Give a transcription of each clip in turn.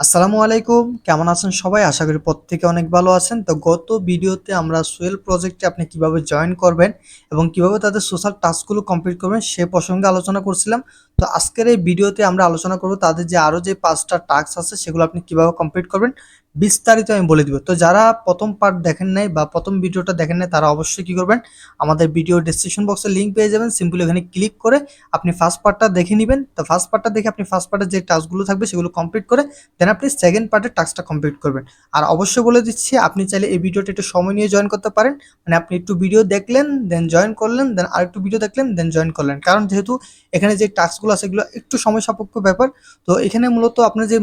আসসালামু আলাইকুম। কেমন আছেন সবাই? আশা করি প্রত্যেকে অনেক ভালো আছেন। তো গত ভিডিওতে আমরা সোয়েল প্রজেক্টে আপনি কীভাবে জয়েন করবেন এবং কীভাবে তাদের সোশ্যাল টাস্কগুলো কমপ্লিট করবেন সে প্রসঙ্গে আলোচনা করছিলাম। তো আজকের এই ভিডিওতে আমরা আলোচনা করব তাদের যে আরও যে পাঁচটা টাস্ক আছে সেগুলো আপনি কীভাবে কমপ্লিট করবেন বিস্তারিত আমি বলে দিব। তো যারা প্রথম পার্ট দেখেন নাই বা প্রথম ভিডিওটা দেখেন নাই, তারা অবশ্যই কি করবেন? আমাদের ভিডিও ডিসক্রিপশন বক্সে লিঙ্ক পেয়ে যাবেন। সিম্পলি ওখানে ক্লিক করে আপনি ফার্স্ট পার্টটা দেখে নেবেন। তো ফার্স্ট পার্টটা দেখে আপনি ফার্স্ট পার্টের যে টাস্কগুলো থাকবে, সেগুলো কমপ্লিট করে দেন আপনি সেকেন্ড পার্টের টাস্কটা কমপ্লিট করবেন। আর অবশ্যই বলে দিচ্ছি, আপনি চাইলে এই ভিডিওটা একটু সময় নিয়ে জয়েন করতে পারেন। মানে আপনি একটু ভিডিও দেখলেন দেন জয়েন করলেন দেন আর একটু ভিডিও দেখলেন দেন জয়েন করলেন। কারণ যেহেতু এখানে যে টাস্কগুলো আছে সেগুলো একটু সময় সাপেক্ষ ব্যাপার। তো এখানে মূলত আপনার যে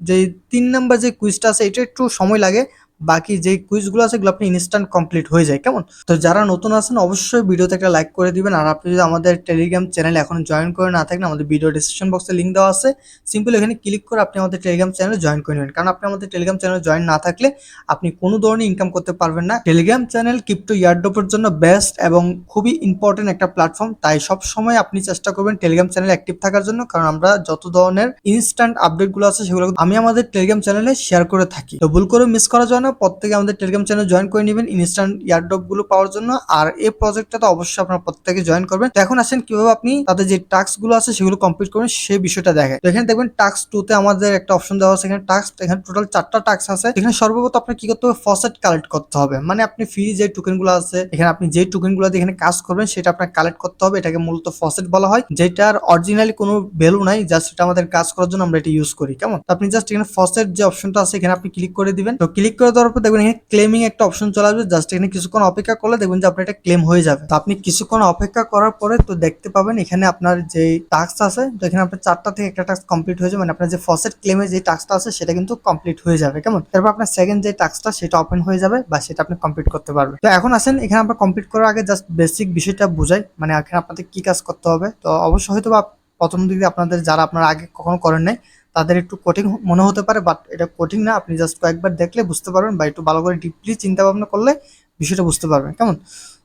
যে তিন নাম্বার যে কুইজটা আছে এটা একটু সময় লাগে। বাকি যে কুইজগুলো আছে এগুলো আপনি ইনস্ট্যান্ট কমপ্লিট হয়ে যায়, কেমন? তো যারা নতুন আছেন, অবশ্যই ভিডিওতে একটা লাইক করে দিবেন, আর আপনি যদি আমাদের টেলিগ্রাম চ্যানেল এখন জয়েন করে না থাকেন, আমাদের ভিডিও ডিসক্রিপশন বক্সে লিঙ্ক দেওয়া আছে সিম্পল এখানে ক্লিক করে আপনি আমাদের টেলিগ্রাম চ্যানেলে জয়েন করে নেবেন। কারণ আপনি আমাদের টেলিগ্রাম চ্যানেলে জয়েন না থাকলে আপনি কোনো ধরনের ইনকাম করতে পারবেন না। টেলিগ্রাম চ্যানেল ক্রিপ্টো ইয়ারড্রপের জন্য বেস্ট এবং খুবই ইম্পর্টেন্ট একটা প্ল্যাটফর্ম তাই সব সময় আপনি চেষ্টা করবেন টেলিগ্রাম চ্যানেল অ্যাক্টিভ থাকার জন্য, কারণ আমরা যত ধরনের ইনস্ট্যান্ট আপডেটগুলো আছে, সেগুলো আমি আমাদের টেলিগ্রাম চ্যানেলে শেয়ার করে থাকি। তো ভুল করে মিস করা যায় জন্য প্রত্যেকে আমাদের টেলিগ্রাম চ্যানেল জয়েন করে নেবেন ইনস্ট্যান্ট ইয়ারড্রপগুলো পাওয়ার জন্য। আর এই প্রজেক্টটা তো অবশ্যই আপনারা প্রত্যেকে জয়েন করবেন। তো এখন আসেন কীভাবে আপনি তাদের যে টাস্কগুলো আছে সেগুলো কমপ্লিট করবেন সেই বিষয়টা দেখে তো এখানে দেখবেন টাস্ক টু তে আমাদের একটা অপশন দেওয়া আছে। এখানে টাস্ক এখানে টোটাল চারটা টাস্ক আছে। এখানে সর্বপ্রথম আপনার কি করতে হবে? ফসেট কালেক্ট করতে হবে। মানে আপনি ফ্রি যে টোকেনগুলো আছে, এখানে আপনি যে টোকেনগুলো এখানে কাজ করবেন, সেটা আপনার কালেক্ট করতে হবে। এটাকে মূলত ফসেট বলা হয়। যেটার অরিজিনালি কোনো ভ্যালু নাই জাস্ট এটা আমাদের কাজ করার জন্য আমরা এটা ইউজ করি। কেমন? আপনি জাস্ট এখানে ফসেট যে অপশনটা আছে, এখানে আপনি ক্লিক করে দিবেন। তো ক্লিক করে পর দেখবেন এখানে ক্লেমিং একটা অপশন চলে আসবে। জাস্ট এখানে কিছুক্ষণ অপেক্ষা করলে দেখবেন যে আপনার এটা ক্লেম হয়ে যাবে। তো আপনি কিছুক্ষণ অপেক্ষা করার পরে তো দেখতে পাবেন এখানে আপনার যে টাস্ক আছে, তো এখানে আপনার চারটা থেকে একটা টাস্ক কমপ্লিট হয়ে যাবে। মানে আপনার যে ফসেট ক্লেমের যে টাস্কটা আছে, সেটা কিন্তু কমপ্লিট হয়ে যাবে। কেমন? তারপর আপনার সেকেন্ড যে টাস্কটা সেটা ওপেন হয়ে যাবে বা সেটা আপনি কমপ্লিট করতে পারবেন। তো এখন আসেন, এখানে আমরা কমপ্লিট করার আগে জাস্ট বেসিক বিষয়টা বুঝাই। মানে এখানে আপনাদের কি কাজ করতে হবে? তো অবশ্যই হয়তো বা প্রথম দিকে আপনাদের, যারা আপনারা আগে কখনো করেন নাই তাদের একটু কঠিন মনে হতে পারে বাট এটা কঠিন না। আপনি জাস্ট কয়েকবার দেখলে বুঝতে পারবেন বা একটু ভালো করে ডিপলি চিন্তা ভাবনা করলে বিষয়টা বুঝতে পারবেন। কেমন?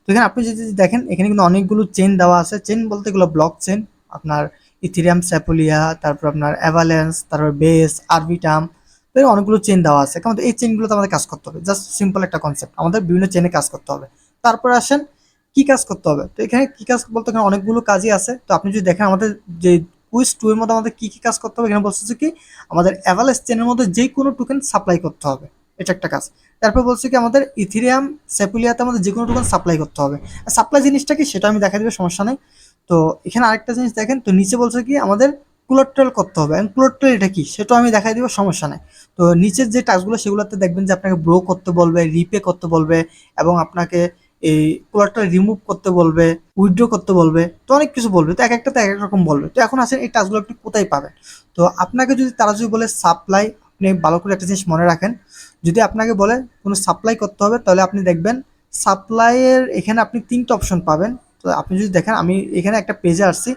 তো এখানে আপনি যদি দেখেন, এখানে কিন্তু অনেকগুলো চেন দেওয়া আছে। চেন বলতে এগুলো ব্লক চেন আপনার ইথিরিয়াম স্যাপোলিয়া তারপর আপনার অ্যাভালেন্স তারপর বেস আরবিটাম এর অনেকগুলো চেন দেওয়া আছে। কেমন? তো এই চেনগুলোতে আমাদের কাজ করতে হবে। জাস্ট সিম্পল একটা কনসেপ্ট আমাদের বিভিন্ন চেনে কাজ করতে হবে। তারপরে আসেন, কি কাজ করতে হবে? তো এখানে কি কাজ বলতে এখানে অনেকগুলো কাজই আছে। তো আপনি যদি দেখেন, আমাদের যে কুইজ টু এর মধ্যে আমাদের কি কি কাজ করতে হবে এখানে বলছে কি, আমাদের অ্যাভালেন্স চেনের মধ্যে যে কোনো টোকেন সাপ্লাই করতে হবে। এটা একটা কাজ। তারপর বলছে কি, আমাদের ইথিরিয়াম সেপুলিয়াতে আমাদের যে কোনো টোকেন সাপ্লাই করতে হবে। সাপ্লাই জিনিসটা কি, সেটা আমি দেখা দিবে, সমস্যা নেই। তো এখানে আরেকটা জিনিস দেখেন, তো নিচে বলছে কি, আমাদের কুলোট্রেল করতে হবে। এবং কুলোট্রেল এটা কি সেটাও আমি দেখাই দিব, সমস্যা নেই। তো নিচের যে টাস্কগুলো সেগুলোতে দেখবেন যে আপনাকে ব্রো করতে বলবে রিপে করতে বলবে, এবং আপনাকে এই কুলারটা রিমুভ করতে বলবে উইথড্র করতে বলবে, তো অনেক কিছু বলবে, তো এক একটা তো এক এক রকম বলবে। তো এখন আসেন এই টাচগুলো আপনি কোথায় পাবেন? তো আপনাকে যদি তারা যদি বলে সাপ্লাই আপনি ভালো করে একটা জিনিস মনে রাখেন, যদি আপনাকে বলে কোনো সাপ্লাই করতে হবে, তাহলে আপনি দেখবেন সাপ্লাইয়ের এখানে আপনি তিনটা অপশন পাবেন। তো আপনি যদি দেখেন, আমি এখানে একটা পেজে আসছি,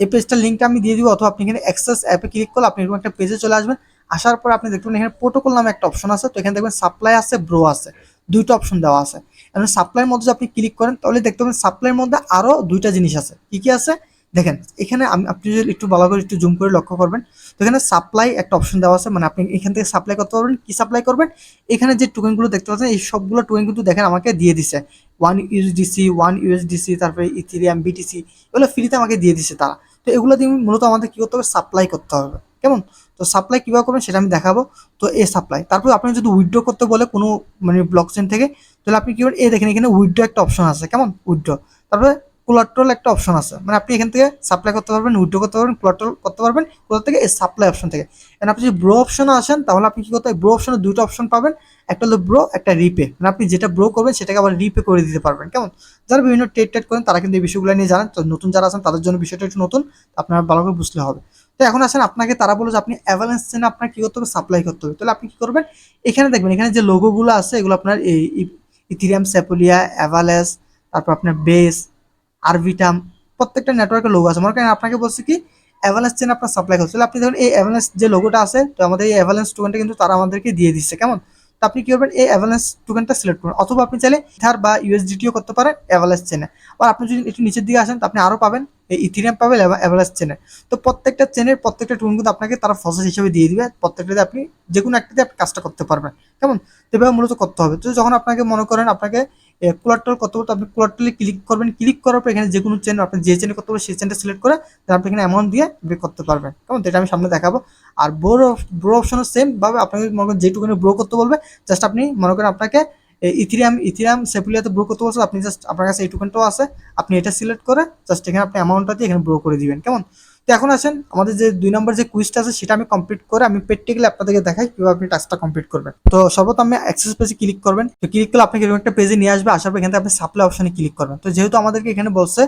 এই পেজটার লিঙ্কটা আমি দিয়ে দিব, অথবা আপনি এখানে অ্যাক্সেস অ্যাপে ক্লিক করলে আপনি এরকম একটা পেজে চলে আসবেন। আসার পর আপনি দেখবেন এখানে প্রোটোকল নামে একটা অপশন আছে, তো এখানে দেখবেন সাপ্লাই আছে ব্রো আছে, দুইটা অপশন দেওয়া আছে। এখন সাপ্লাইয়ের মধ্যে যদি আপনি ক্লিক করেন, তাহলে দেখতে পাবেন সাপ্লাইয়ের মধ্যে আরও দুইটা জিনিস আছে। কি কি আছে? দেখেন, এখানে আপনি যদি একটু ভালো করে একটু জুম করে লক্ষ্য করবেন, তো এখানে সাপ্লাই একটা অপশন দেওয়া আছে। মানে আপনি এখান থেকে সাপ্লাই করতে পারবেন, কি সাপ্লাই করবেন? এখানে যে টোকেনগুলো দেখতে পাচ্ছেন, এই সবগুলো টোকেন কিন্তু দেখেন আমাকে দিয়ে দিছে। ওয়ান ইউএসডিসি ওয়ান ইউএসডিসি তারপরে ইথিরিয়াম বিটিসি এগুলো ফ্রিতে আমাকে দিয়ে দিছে তারা। তো এগুলো দিয়ে মূলত আমাদের কী করতে হবে? সাপ্লাই করতে হবে। কেমন? তো সাপ্লাই কীভাবে করবেন সেটা আমি দেখাবো। তো এ সাপ্লাই তারপর আপনি যদি উইথড্র করতে বলে কোনো মানে ব্লক চেন থেকে তাহলে আপনি কী করবেন এই দেখেন, এখানে উইথড্র একটা অপশন আছে। কেমন? উইথড্র তারপরে কোলাট্রল একটা অপশন আছে। মানে আপনি এখান থেকে সাপ্লাই করতে পারবেন উইথড্র করতে পারবেন কোলাট্রল করতে পারবেন কোথা থেকে এই সাপ্লাই অপশন থেকে। এন্ড আপনি যদি ব্রো অপশনে আসেন, তাহলে আপনি কি করতে ব্রো অপশনে দুটো অপশন পাবেন। একটা হলো ব্রো একটা রিপে মানে আপনি যেটা ব্রো করবেন, সেটাকে আবার রিপে করে দিতে পারবেন। কেমন? যারা বিভিন্ন ট্রেড টেড করেন, তারা কিন্তু এই বিষয়গুলো নিয়ে জানেন। তো নতুন যারা আছেন, তাদের জন্য বিষয়টা একটু নতুন। আপনারা ভালো করে বুঝতে হবে। তো এখন আসেন, আপনাকে তারা বলে যে আপনি অ্যাভালেন্স চেনে আপনার কী করতে হবে? সাপ্লাই করতে হবে। তাহলে আপনি কী করবেন? এখানে দেখবেন, এখানে যে লোগোগুলো আছে, এগুলো আপনার এই ইথিরিয়াম স্যাপুলিয়া অ্যাভালেস, তারপর আপনার বেস, আরভিটাম, প্রত্যেকটা নেটওয়ার্কে লোগো আছে। মনে করেন আপনাকে বলছি কি অ্যাভালেন্স চেন আপনার সাপ্লাই করছে। তাহলে আপনি ধরুন এই অ্যাভালেন্স যে লোগোটা আছে, তো আমাদের এই অ্যাভালেন্স টোকেনটা কিন্তু তারা আমাদেরকে দিয়ে দিচ্ছে। কেমন? তো আপনি কি করবেন? এই অ্যাভালেন্স টোকেনটা সিলেক্ট করবেন অথবা আপনি চাইলে ইথার বা ইউএসডিটিও করতে পারেন অ্যাভালেন্স চেনে আর আপনি যদি একটু নিচের দিকে আসেন, তো আপনি আরও পাবেন এই ইথিরিয়াম পাবেন অ্যাভালেন্স চেনে তো প্রত্যেকটা চেনের প্রত্যেকটা টোকেন কিন্তু আপনাকে তারা ফসেস হিসেবে দিয়ে দিবে। প্রত্যেকটাতে আপনি যে কোনো একটাতে আপনি কাজটা করতে পারবেন। কেমন? তো এভাবে মূলত করতে হবে। তো যখন আপনাকে মনে করেন, আপনাকে কুলারটল করতে হবে তো আপনি কুলারটলে ক্লিক করবেন ক্লিক করার পর এখানে যে কোনো চেন আপনি যে চেনে হবে সেই চেনটা সিলেক্ট করে আপনি এখানে অ্যামাউন্ট দিয়ে আপনি করতে পারবেন। কেমন? এটা আমি সামনে দেখাবো। আর ব্রো ব্রো অপশনও সেম ভাবে আপনাকে মনে করেন যেটুকুনি ব্রো করতে বলবে জাস্ট আপনি মনে করেন আপনাকে ইথিরিয়াম ইথিরিয়াম সেপুলিয়াতে ব্রো করতে বলছে, আপনি জাস্ট আপনার কাছে এই আছে, আপনি এটা সিলেক্ট করে জাস্ট এখানে আপনি অ্যামাউন্টটা দিয়ে এখানে ব্রো করে দিবেন। কেমন? তো এখন আসেন, আমাদের যে দুই নম্বর যে কুইজটা আছে সেটা আমি কমপ্লিট করে আমি প্র্যাকটিক্যালি আপনাদেরকে দেখাই কীভাবে আপনি টাস্কটা কমপ্লিট করবেন। তো সর্বপ্রথম অ্যাক্সেস পেজে ক্লিক করবেন। তো ক্লিক করলে আপনাকে এরকম একটা পেজে নিয়ে আসবে, আসার পর এখান আপনি সাপ্লাই অপশনে ক্লিক করবেন। তো যেহেতু আমাদেরকে এখানে বলছে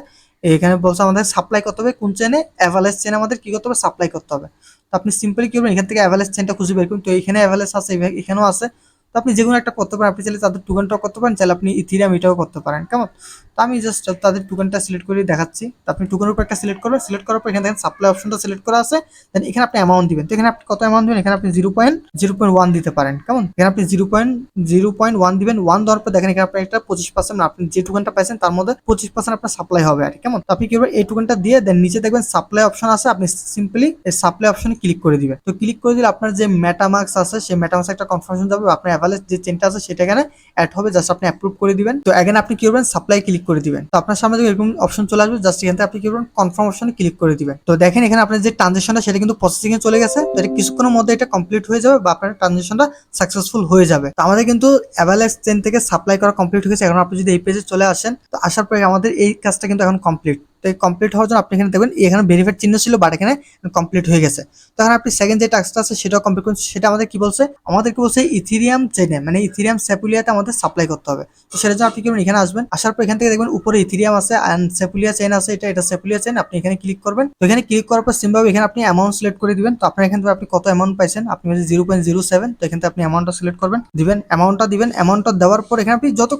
এখানে বলছে আমাদের সাপ্লাই করতে হবে, কোন চেনে অ্যাভালেস চেনে আমাদের কী করতে হবে? সাপ্লাই করতে হবে। তো আপনি সিম্পলি কী করবেন? এখান থেকে অ্যাভালেস চেনটা খুঁজে বের করুন। তো এখানে অ্যাভালেস আছে এখানেও আছে। তো আপনি যে কোনো একটা করতে পারেন, আপনি চাইলে তাদের টুকেনটাও করতে পারেন, চাইলে আপনি ইথিরিয়াম এটাও করতে পারেন, কেমন? তো আমি জাস্ট তাদের টুকেনটা সিলেক্ট করে দেখাচ্ছি। তো আপনি টুকেনের উপর একটা সিলেক্ট করবেন সিলেক্ট করার পর এখানে দেখেন সাপ্লাই অপশনটা সিলেক্ট করা আছে। দেন এখানে আপনি অ্যামাউন্ট দিবেন। তো এখানে আপনি কত অ্যামাউন্ট দিবেন? এখানে আপনি zero point zero point one দিতে পারেন। কেমন? এখানে আপনি zero point zero point one দিবেন। ওয়ান দেওয়ার পর দেখেন এখানে আপনি একটা পঁচিশ পার্সেন্ট আপনি যে টুকেনটা পাইছেন তার মধ্যে পঁচিশ পার্সেন্ট আপনার সাপ্লাই হবে আর কেমন? তো আপনি কি এই টুকেনটা দিয়ে দেন নিচে দেখবেন সাপ্লাই অপশন আছে। আপনি সিম্পলি এই সাপ্লাই অপশনে ক্লিক করে দিবেন। তো ক্লিক করে দিলে আপনার যে মেটামার্কস আছে, সেই মেটামার্কস একটা কনফার্মেশন যাবে। আপনার অ্যাভালেজ যে চেনটা আছে, সেটা এখানে অ্যাড হবে। জাস্ট আপনি অ্যাপ্রুভ করে দিবেন। তো এখানে আপনি কি করবেন? সাপ্লাই ক্লিক করে দিবেন। তো আপনার সামনে এরকম অপশন চলে আসবে জাস্ট এখান থেকে আপনি কি করবেন কনফার্ম অপশনে ক্লিক করে দিবেন। তো দেখেন এখানে আপনার যে ট্রানজেকশনটা সেটা কিন্তু প্রসেসিং এ চলে গেছে। এটা কিছুক্ষণের মধ্যে এটা কমপ্লিট হয়ে যাবে বা আপনার ট্রানজেকশনটা সাকসেসফুল হয়ে যাবে। তো আমাদের কিন্তু অ্যাভালেক্স চেন থেকে সাপ্লাই করা কমপ্লিট হয়ে গেছে। এখন আপনি যদি এই পেজে চলে আসেন, তো আসার পরে আমাদের এই কাজটা কিন্তু এখন কমপ্লিট তো কমপ্লিট হওয়ার জন্য আপনি এখানে দেখবেন এখানে ভেরিফাইড চিহ্ন ছিল বাট এখানে কমপ্লিট হয়ে গেছে। তো এখন আপনি সেকেন্ড যে টাস্কটা আছে, সেটাও কমপ্লিট করুন। সেটা আমাদের কি বলছে? আমাদের কি বলছে? ইথিরিয়াম চেনে মানে ইথিরিয়াম সেপুলিয়াতে আমাদের সাপ্লাই করতে হবে। তো সেটার জন্য আপনি কি এখানে আসবেন। আসার পর এখান থেকে দেখবেন, উপরে ইথিরিয়াম আছে অ্যান্ড সেপুলিয়া চেন আছে। এটা এটা সেপুলিয়া চেন আপনি এখানে ক্লিক করবেন। তো এখানে ক্লিক করার পর সিম্পল এখানে আপনি অ্যামাউন্ট সিলেক্ট করে দিবেন। তো আপনার এখান থেকে আপনি কত অ্যামাউন্ট পাইছেন? আপনি হচ্ছে জিরো পয়েন্ট জিরো সেভেন তো এখান থেকে আপনি অ্যামাউন্টটা সিলেক্ট করবেন। দিবেন অ্যামাউন্টটা দিবেন। অ্যামাউন্টটা দেওয়ার পর এখানে আপনি যত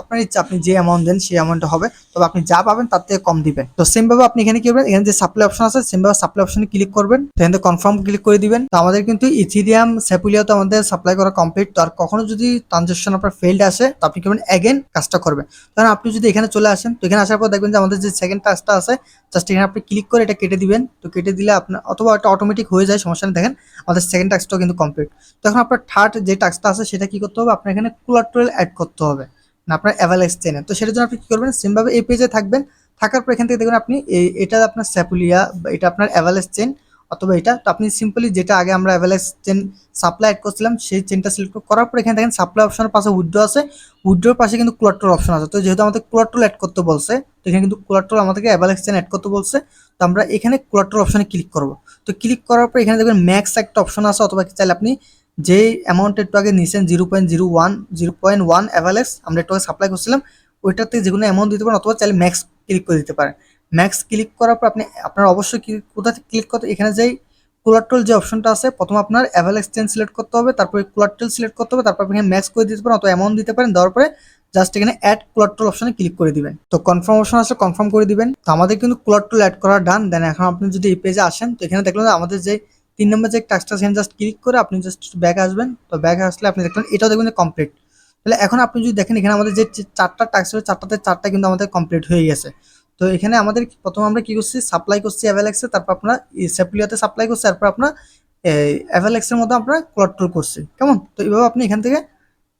আপনার ইচ্ছা, আপনি যে অ্যামাউন্ট দেন, সেই অ্যামাউন্টটা হবে। তবে আপনি যা পাবেন, তার থেকে কম দিবেন। তো সেম ভাবে আপনি এখানে কি করবেন? এখানে যে সাপ্লাই অপশন আছে সেম ভাবে সাপ্লাই অপশনে ক্লিক করবেন। এখানে কনফার্ম ক্লিক করে দিবেন। তো আমাদের কিন্তু ইথিরিয়াম সেপুলিয়া তো আমাদের সাপ্লাই করা কমপ্লিট তো আর কখনো যদি ট্রানজাকশন আপনার ফেল্ড আসে, তো আপনি কি করবেন? অ্যাগেন কাজটা করবেন। কারণ আপনি যদি এখানে চলে আসেন, তো এখানে আসার পর দেখবেন যে আমাদের যে সেকেন্ড টাস্কটা আছে জাস্ট এখানে আপনি ক্লিক করে এটা কেটে দিবেন। তো কেটে দিলে আপনার, অথবা এটা অটোমেটিক হয়ে যায়, সমস্যা নেই। দেখেন আমাদের সেকেন্ড টাস্কটাও কিন্তু কমপ্লিট তো এখন আপনার থার্ড যে টাস্কটা আছে, সেটা কি করতে হবে? আপনার এখানে কুলারটোয়েল অ্যাড করতে হবে। না আপনার অ্যাভালেক্স চেনে তো সেটার জন্য আপনি কি করবেন? সেমভাবে এই পেজে থাকবেন। থাকার পর এখান থেকে দেখুন আপনি এটা আপনার স্যাপুলিয়া, এটা আপনার অ্যাভালেক্স চেন, অথবা এটা, তো আপনি সিম্পলি যেটা আগে আমরা অ্যাভালেক্স চেন সাপ্লাই অ্যাড করছিলাম, সেই চেনটা সিলেক্ট করার পর এখানে দেখেন সাপ্লাই অপশনের পাশে উইড্রো আছে। উইড্রোর পাশে কিন্তু কুলারটোল অপশন আছে। তো যেহেতু আমাদের কুলারটোল অ্যাড করতে বলছে, তো এখানে কিন্তু কুলারটোল আমাদেরকে অ্যাভালেক্স চেন অ্যাড করতে বলছে, তো আমরা এখানে কুলারটোল অপশনে ক্লিক করব। তো ক্লিক করার পর এখানে দেখবেন ম্যাক্স একটা অপশন আছে, অথবা চাইলে আপনি যে অ্যামাউন্ট একটু আগে নিয়েছেন zero point zero one zero point one Avalanche আমরা একটু আগে সাপ্লাই করছিলাম, ওইটাতে যে কোনো অ্যামাউন্ট দিতে পারেন, অথবা চাইলে ম্যাক্স ক্লিক করে দিতে পারেন। ম্যাক্স ক্লিক করার পর আপনি, আপনার অবশ্যই কোথা থেকে ক্লিক করতে, এখানে যেই কুলারটোল যে অপশনটা আছে, প্রথম আপনার অ্যাভালেক্স চেন সিলেক্ট করতে হবে, তারপরে কুলারটোল সিলেক্ট করতে হবে, তারপর এখানে ম্যাক্স করে দিতে পারেন অথবা অ্যামাউন্ট দিতে পারেন, দেওয়ার পরে জাস্ট এখানে অ্যাড কুলারটোল অপশনে ক্লিক করে দিবেন। তো কনফার্ম অপশন আসলে কনফার্ম করে দিবেন। তো আমাদের কিন্তু কুলারটোল অ্যাড করা ডান দেন এখন আপনি যদি এই পেজে আসেন, তো এখানে দেখলেন আমাদের যে তিন নম্বর যে টাস্কটা সেখানে জাস্ট ক্লিক করে আপনি জাস্ট ব্যাক আসবেন। তো ব্যাক আসলে আপনি দেখলেন, এটাও দেখবেন যে কমপ্লিট তাহলে এখন আপনি যদি দেখেন এখানে আমাদের যে চারটা টাস্ক ছিল চারটাতে চারটা কিন্তু আমাদের কমপ্লিট হয়ে গেছে। তো এখানে আমাদের প্রথমে আমরা কী করছি? সাপ্লাই করছি অ্যাভেলেক্সে তারপর আপনার সেপ্লিয়াতে সাপ্লাই করছি, তারপর আপনার অ্যাভেলেক্সের মধ্যে আমরা ক্লট্রোল করছি। কেমন? তো এইভাবে আপনি এখান থেকে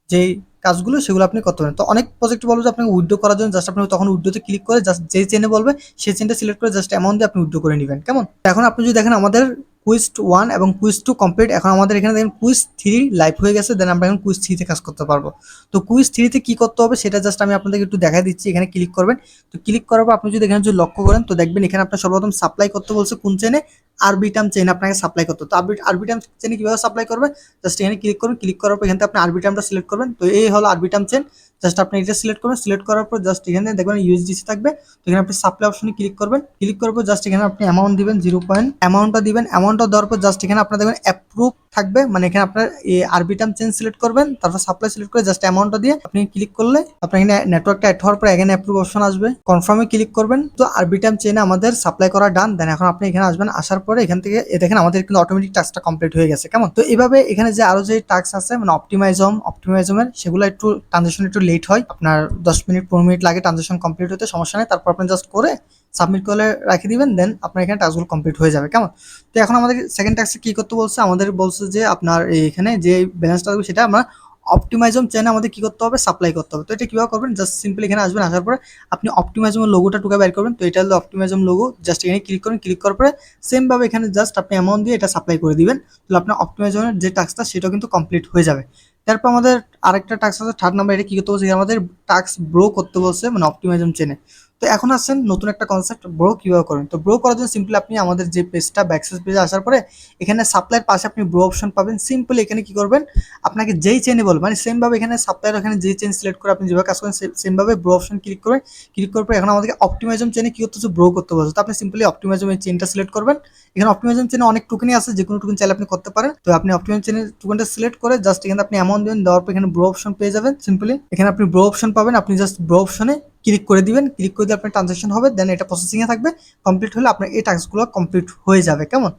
যেই কাজগুলো, সেগুলো আপনি করতে পারেন। তো অনেক প্রজেক্ট বলব যে আপনাকে উইড্রো করার জন্য জাস্ট আপনি তখন উইড্রোতে ক্লিক করে জাস্ট যে চেনে বলবে সেই চেনটা সিলেক্ট করে জাস্ট অ্যামাউন্ট দিয়ে আপনি উইড্রো করে নেবেন। কেমন? এখন আপনি যদি দেখেন আমাদের কুইজ ওয়ান এবং কুইজ টু কমপ্লিট এখন আমাদের এখানে দেখেন কুইজ থ্রি লাইভ হয়ে গেছে দেন আমরা এখন কুইজ থ্রিতে কাজ করতে পারব। তো কুইজ থ্রিতে কী করতে হবে সেটা জাস্ট আমি আপনাদেরকে একটু দেখাই দিচ্ছি, এখানে ক্লিক করবেন। তো ক্লিক করার পর আপনি যদি এখানে যদি লক্ষ্য করেন, তো দেখবেন এখানে আপনার সর্বপ্রথম সাপ্লাই করতে বলছে কোন চেনে আরবিটাম চেন আপনাকে সাপ্লাই করতে। তো আরবি আরবিটাম চেনে কীভাবে সাপ্লাই করবে? জাস্ট এখানে ক্লিক করুন। ক্লিক করার পর এখান থেকে আপনি আরবিটামটা সিলেক্ট করবেন। তো এই হলো আরবিটাম চেন জাস্ট আপনি এটা সিলেক্ট করবেন সিলেক্ট করার পর জাস্ট এখানে দেখবেন ইউএসডিসি থাকবে। তো এখানে আপনি সাপ্লাই অপশনে ক্লিক করবেন। ক্লিক করার পর জাস্ট এখানে আপনি অ্যামাউন্ট দিবেন জিরো পয়েন্ট অ্যামাউন্টটা দিবেন। অ্যামাউন্টটা দেওয়ার পর জাস্ট এখানে আপনার দেখবেন অ্যাপ্রুভ থাকবে। মানে এখানে আপনার এই আরবিটাম চেন সিলেক্ট করবেন, তারপর সাপ্লাই সিলেক্ট করে জাস্ট অ্যামাউন্টটা দিয়ে আপনি ক্লিক করলে আপনার এখানে নেটওয়ার্কটা অ্যাড হওয়ার পর এখানে অ্যাপ্রুভ অপশন আসবে। কনফার্মে ক্লিক করবেন। তো আরবিটাম চেনে আমাদের সাপ্লাই করা ডান দেন এখন আপনি এখানে আসবেন, আসার পরে এখান থেকে এ দেখেন আমাদের কিন্তু অটোমেটিক টাস্কটা কমপ্লিট হয়ে গেছে। কেমন? তো এভাবে এখানে যে আরও যে টাস্ক আছে মানে অপটিমাইজম অপটিমাইজমের সেগুলো একটু ট্রানজেকশন একটু লেট হয়। আপনার দশ মিনিট, পনেরো মিনিট লাগে ট্রানজেকশন কমপ্লিট হতে, সমস্যা নেই। তারপর আপনি জাস্ট করে সাবমিট করে রেখে দিবেন দেন আপনার এখানে টাস্কগুলো কমপ্লিট হয়ে যাবে। কেমন? তো এখন আমাদের সেকেন্ড টাস্কে কী করতে বলছে? আমাদের বলছে যে আপনার এখানে যে ব্যালেন্সটা থাকবে সেটা আমরা অপটিমাইজম চেনে আমাদের কী করতে হবে? সাপ্লাই করতে হবে। তো এটা কীভাবে করবেন? জাস্ট সিম্পলি এখানে আসবেন, আসার পরে আপনি অপটিমাইজমের লোগোটা টুকা বের করবেন। তো এটা হলো অপটিমাইজম লোগো জাস্ট এখানে ক্লিক করুন ক্লিক করার পরে সেমভাবে এখানে জাস্ট আপনি অ্যামাউন্ট দিয়ে এটা সাপ্লাই করে দিবেন। তাহলে আপনার অপটিমাইজমের যে টাস্কটা সেটাও কিন্তু কমপ্লিট হয়ে যাবে। তারপর আমাদের আরেকটা টাস্ক আছে থার্ড নাম্বার এটা কি করতে বলছে? আমাদের টাস্ক ব্রো করতে বলছে মানে অপটিমাইজম চেনে তো এখন আসছেন নতুন একটা কনসেপ্ট ব্রো কীভাবে করেন? তো ব্রো করার জন্য সিম্পলি আপনি আমাদের যে পেজটা ব্যাকসেস পেজে আসার পরে এখানে সাপ্লাইয়ের পাশে আপনি ব্রো অপশন পাবেন। সিম্পলি এখানে কি করবেন? আপনাকে যেই চেনে বল মানে সেম ভাবে এখানে সাপ্লাইয়ের এখানে যেই চেন সিলেক্ট করে আপনি যেভাবে কাজ করেন সেমভাবে ব্রো অপশন ক্লিক করবেন ক্লিক করার পরে এখন আমাদেরকে অপটিমাইজম চেনে কী করতে ব্রো করতে বলছে। তো আপনি সিম্পলি অপটিমাইজম এই চেনটা সিলেক্ট করবেন। এখানে অপটিমাইজম চেনে অনেক টুকেনই আছে যে কোনো টুকেন চাইলে আপনি করতে পারেন। তো আপনি অপটিমাইজম চেনের টুকুনটা সিলেক্ট করে জাস্ট এখানে আপনি অ্যামাউন্ট দেবেন দেওয়ার পর এখানে ব্রো অপশন পেয়ে যাবেন সিম্পলি এখানে আপনি ব্রো অপশন পাবেন, আপনি জাস্ট ব্রো অপশনে ক্লিক করে দিবেন ক্লিক করে দিয়ে আপনার ট্রানজাকশন হবে দেন এটা প্রসেসিংয়ে থাকবে কমপ্লিট হলে আপনার এই টাস্কগুলো কমপ্লিট হয়ে যাবে, কেমন?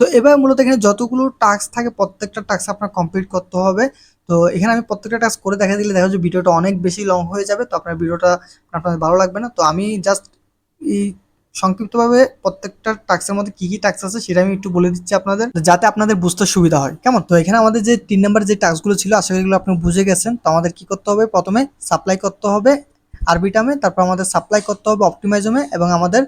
তো এবার মূলত এখানে যতগুলো টাস্ক থাকে, প্রত্যেকটা টাস্ক আপনার কমপ্লিট করতে হবে। তো এখানে আমি প্রত্যেকটা টাস্ক করে দেখা দিলে দেখা যাচ্ছে ভিডিওটা অনেক বেশি লং হয়ে যাবে, তো আপনার ভিডিওটা আপনার ভালো লাগবে না। তো আমি জাস্ট এই সংক্ষিপ্তভাবে প্রত্যেকটা টাস্কের মধ্যে কি কি টাস্ক আছে সেটা আমি একটু বলে দিচ্ছি আপনাদের, যাতে আপনাদের বুঝতে সুবিধা হয়, কেমন? তো এখানে আমাদের যে তিন নম্বর যে টাস্কগুলো ছিল, আশা করি আপনি বুঝে গেছেন। তো আমাদের কি করতে হবে? প্রথমে সাপ্লাই করতে হবে আরবিটামে তারপর আমাদের সাপ্লাই করতে হবে অপটিমাইজমে এবং আমাদের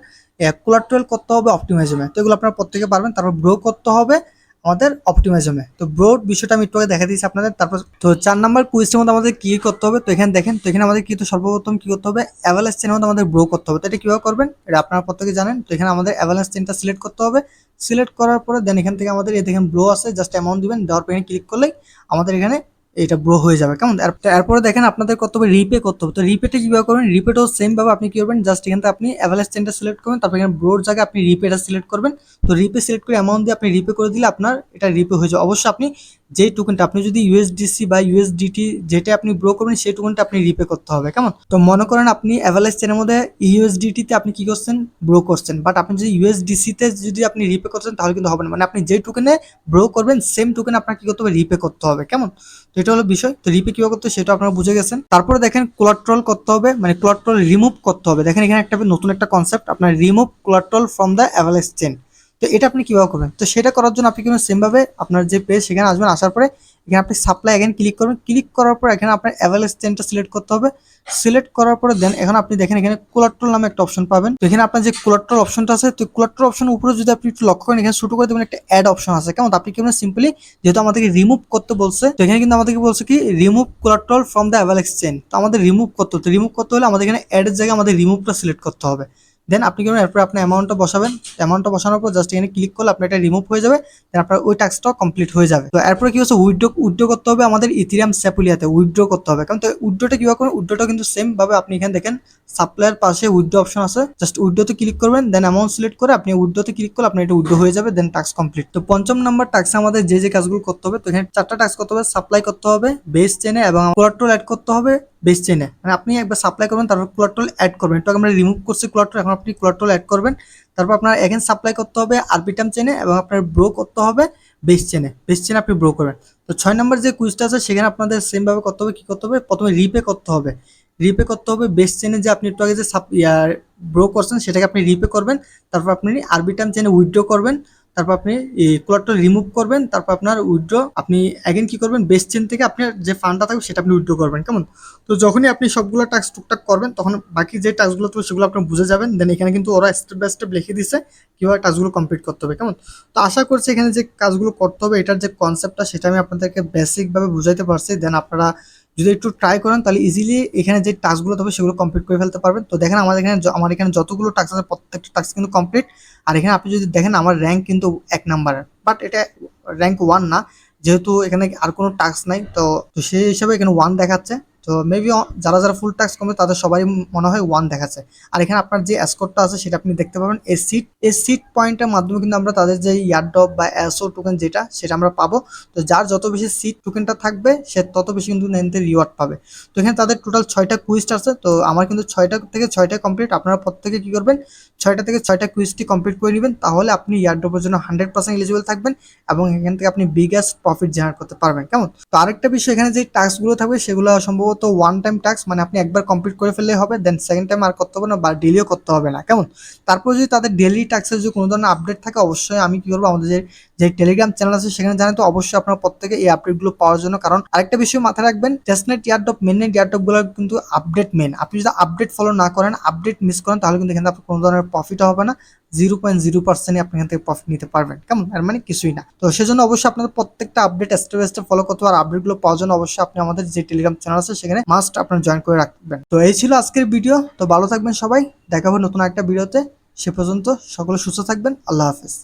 কোলাট্রাল করতে হবে অপটিমাইজমে তো এগুলো আপনারা প্রত্যেকে পারবেন। তারপর ব্রো করতে হবে আমাদের অপটিমাইজমে তো ব্রোড বিষয়টা আমি একটু আগে দেখা দিয়েছি আপনাদের। তারপর, তো চার নাম্বার কুইজের মধ্যে আমাদের কি করতে হবে? তো এখানে দেখেন, তো এখানে আমাদের কিন্তু সর্বপ্রথম কি করতে হবে? অ্যাভালেন্স চেনের মধ্যে আমাদের ব্রো করতে হবে। তো এটা কীভাবে করবেন? এটা আপনারা প্রত্যেকে জানেন। তো এখানে আমাদের অ্যাভালেন্স চেনটা সিলেক্ট করতে হবে। সিলেক্ট করার পরে দেন এখান থেকে আমাদের, এই দেখেন ব্রো আছে জাস্ট অ্যামাউন্ট দিবেন। দেওয়ার পর ক্লিক করলেই আমাদের এখানে এটা গ্রো হয়ে যাবে। কেমন? এরপরে দেখেন আপনাদের করতে হবে? রিপে করতে হবে। তো রিপেটে কীভাবে করবেন? রিপেটও সেমভাবে আপনি কী করবেন? জাস্ট এখান থেকে আপনি অ্যাভারেজ চেনটা সিলেক্ট করবেন। তারপর এখানে ব্রোর জায়গায় আপনি রিপেটা সিলেক্ট করবেন। তো রিপে সিলেক্ট করে অ্যামাউন্ট দিয়ে আপনি রিপে করে দিলে আপনার এটা রিপে হয়ে যাবে। অবশ্যই আপনি যেই টোকেনটা আপনি যদি ইউএসডিসি বা ইউএসডিটি যেটা আপনি ব্রো করবেন, সেই টোকেনটা আপনি রিপে করতে হবে, কেমন? তো মনে করেন আপনি অ্যাভারেজ চেনের মধ্যে ইউএসডিটিতে আপনি কি করছেন? ব্রো করছেন। বাট আপনি যদি ইউএসডিসিতে যদি আপনি রিপে করছেন, তাহলে কিন্তু হবে না। মানে আপনি যে টোকেনে ব্রো করবেন সেম টোকেন আপনার কি করতে হবে? রিপে করতে হবে, কেমন? তো এটা হলো বিষয়। তো রিপে কীভাবে করতে সেটা আপনারা বুঝে গেছেন। তারপরে দেখেন কোলাট্রল করতে হবে মানে কোলাট্রল রিমুভ করতে হবে। দেখেন এখানে একটা নতুন একটা কনসেপ্ট আপনার remove collateral from the average chain তো এটা আপনি কীভাবে করবেন? তো সেটা করার জন্য আপনি কিন্তু সেমভাবে আপনার যে পেজ সেখানে আসবেন, আসার পরে এখানে আপনি সাপ্লাই এখানে ক্লিক করবেন। ক্লিক করার পর এখানে আপনার অ্যাভারেজ চেনটা সিলেক্ট করতে হবে। সিলেক্ট করার পরে দেন এখন আপনি দেখেন এখানে কোলাট্রল নামে একটা অপশন পাবেন। তো এখানে আপনার যে কোলাট্রল অপশনটা আছে, তো কোলাট্রল অপশনের উপরে যদি আপনি একটু লক্ষ্য করেন, এখানে শুরু করে দেবেন একটা অ্যাড অপশন আছে। কেমন? আপনি কি সিম্পলি যেহেতু আমাদেরকে রিমুভ করতে বলছে, তো এখানে কিন্তু আমাদেরকে বলছে কি remove collateral from the average chain তো আমাদের রিমুভ করতে হতো রিমুভ করতে হলে আমাদের এখানে অ্যাডের জায়গায় আমাদের রিমুভটা সিলেক্ট করতে হবে। দেন আপনি কি এরপর আপনার অ্যামাউন্টটা বসাবেন। অ্যামাউন্টটা বসানোর পর জাস্ট এখানে ক্লিক করলে আপনার এটা রিমুভ হয়ে যাবে। দেন আপনার ওই টাস্কটাও কমপ্লিট হয়ে যাবে। তো এরপরে কি হচ্ছে? উইড্রো উইড্রো করতে হবে আমাদের ইথিরিয়াম স্যাপুলিয়াতে উইড্রো করতে হবে। কারণ তো উইড্রোটা কীভাবে করবেন? উইড্রোটা কিন্তু সেমভাবে আপনি এখানে দেখেন। সাপ্লাইয়ের পাশে উইড্রো অপশন আছে। জাস্ট উইড্রোতে ক্লিক করবেন। দেন অ্যামাউন্ট সিলেক্ট করে আপনি উইড্রোতে ক্লিক করলে আপনার এটা উইড্রো হয়ে যাবে। দেন টাস্ক কমপ্লিট তো পঞ্চম নাম্বার টাস্কে আমাদের যে যে কাজগুলো করতে হবে, তো এখানে চারটা টাস্ক করতে হবে। সাপ্লাই করতে হবে বেস চেনে এবং কোলাট্রল অ্যাড করতে হবে। বেস চেনে। মানে আপনি একবার সাপ্লাই করবেন, তারপর কোলাট্রল অ্যাড করবেন। একটু আমরা রিমুভ করছি কোলাট্রল এখন আপনি কোলাট্রল অ্যাড করবেন। তারপর আপনার এখানে সাপ্লাই করতে হবে আরবিটাম চেনে এবং আপনার ব্রো করতে হবে বেস চেনে। বেস চেনে আপনি ব্রো করবেন। তো ছয় নম্বর যে কুইজটা আছে, সেখানে আপনাদের সেমভাবে করতে হবে, কী করতে হবে? প্রথমে রিপে করতে হবে। রিপে করতে হবে বেস চেনে যে আপনি একটু আগে যে সাপ ব্রো করছেন, সেটাকে আপনি রিপে করবেন। তারপর আপনি আরবিটাম চেনে উইথড্র করবেন। তারপর আপনি কোলারটা রিমুভ করবেন, তারপর আপনার উইথড্র আপনি অ্যাগেন কি করবেন বেস চেন থেকে আপনার যে ফান্ডটা থাকবে সেটা আপনি উইথড্র করবেন, কেমন? তো যখনই আপনি সবগুলো টাস্ক টুকটাক করবেন, তখন বাকি যে টাস্কগুলো থাকবে সেগুলো আপনি বুঝে যাবেন দেন এখানে কিন্তু ওরা স্টেপ বাই স্টেপ লিখে দিচ্ছে কীভাবে টাস্কগুলো কমপ্লিট করতে হবে, কেমন? তো আশা করছি এখানে যে কাজগুলো করতে হবে, এটার যে কনসেপ্টটা সেটা আমি আপনাদেরকে বেসিকভাবে বুঝাইতে পারছি দেন আপনারা যদি একটু ট্রাই করেন, তাহলে ইজিলি এখানে যে টাস্কগুলো তবে সেগুলো কমপ্লিট করে ফেলতে পারবেন। তো দেখেন, আমাদের এখানে আমার এখানে যতগুলো টাস্ক আছে, প্রত্যেকটা টাস্ক কিন্তু কমপ্লিট আর এখানে আপনি যদি দেখেন, আমার র্যাঙ্ক কিন্তু এক নাম্বারের বাট এটা র্যাঙ্ক ওয়ান না। যেহেতু এখানে আর কোনো টাস্ক নাই, তো তো সেই হিসাবে এখানে ওয়ান দেখাচ্ছে। তো মেবি যারা যারা ফুল টাস্ক কমপ্লিট তাদের সবাই মনে হয় ওয়ান দেখাচ্ছে। আর এখানে আপনার যে স্কোরটা আছে, সেটা আপনি দেখতে পাবেন। এই সিট এই সিট পয়েন্টের মাধ্যমে কিন্তু আমরা তাদের যে ইয়ারডপ বা অ্যাসো টোকেন যেটা, সেটা আমরা পাবো। তো যার যত বেশি সিট টোকেনটা থাকবে, সে তত বেশি কিন্তু নেনতে রিওয়ার্ড পাবে। তো এখানে তাদের টোটাল ছয়টা কুইস্ট আছে। তো আমার কিন্তু ছয়টা থেকে ছয়টা কমপ্লিট আপনারা প্রত্যেকে কী করবেন? ছয়টা থেকে ছয়টা কুইজটি কমপ্লিট করে নেবেন। তাহলে আপনি ইয়ারড্রপের জন্য হান্ড্রেড পার্সেন্ট এলিজিবল থাকবেন এবং এখান থেকে আপনি বিগেস্ট প্রফিট জেনারেট করতে পারবেন। কেমন? তো আরেকটা বিষয় এখানে যে টাস্কগুলো থাকবে, সেগুলো সম্ভবত ওয়ান টাইম টাস্ক মানে আপনি একবার কমপ্লিট করে ফেললে হবে দেন সেকেন্ড টাইম আর করতে হবে না বা ডেলিও করতে হবে না, কেমন? তারপর যদি তাদের ডেলি টাস্কের যদি কোনো ধরনের আপডেট থাকে, অবশ্যই আমি কী করব, আমাদের যে যে টেলিগ্রাম চ্যানেল আছে সেখানে জানেন তো, অবশ্যই আপনারা প্রত্যেকে এই আপডেটগুলো পাওয়ার জন্য, কারণ আরেকটা বিষয় মাথায় রাখবেন টেস্টনেট ইয়ারডপ মেননেট ইয়ারডপগুলো কিন্তু আপডেট মেন আপনি যদি আপডেট ফলো না করেন আপডেট মিস করেন, তাহলে কিন্তু এখানে আপনার কোনো ধরনের প্রফিট হবে না। জিরো পয়েন্ট জিরো পার্সেন্টই আপনি এখান থেকে প্রফিট নিতে পারবেন। কেমন? আর মানে কিছুই না। তো সেজন্য অবশ্যই আপনাদের প্রত্যেকটা আপডেট স্টেপ স্টেপ ফলো করতে আর আপডেটগুলো পাওয়ার জন্য অবশ্যই আপনি আমাদের যে টেলিগ্রাম চ্যানেল আছে, সেখানে মাস্ট আপনার জয়েন করে রাখবেন। তো এই ছিল আজকের ভিডিও তো ভালো থাকবেন সবাই। দেখা হবে নতুন একটা ভিডিওতে সে পর্যন্ত সকলে সুস্থ থাকবেন। আল্লাহ হাফেজ।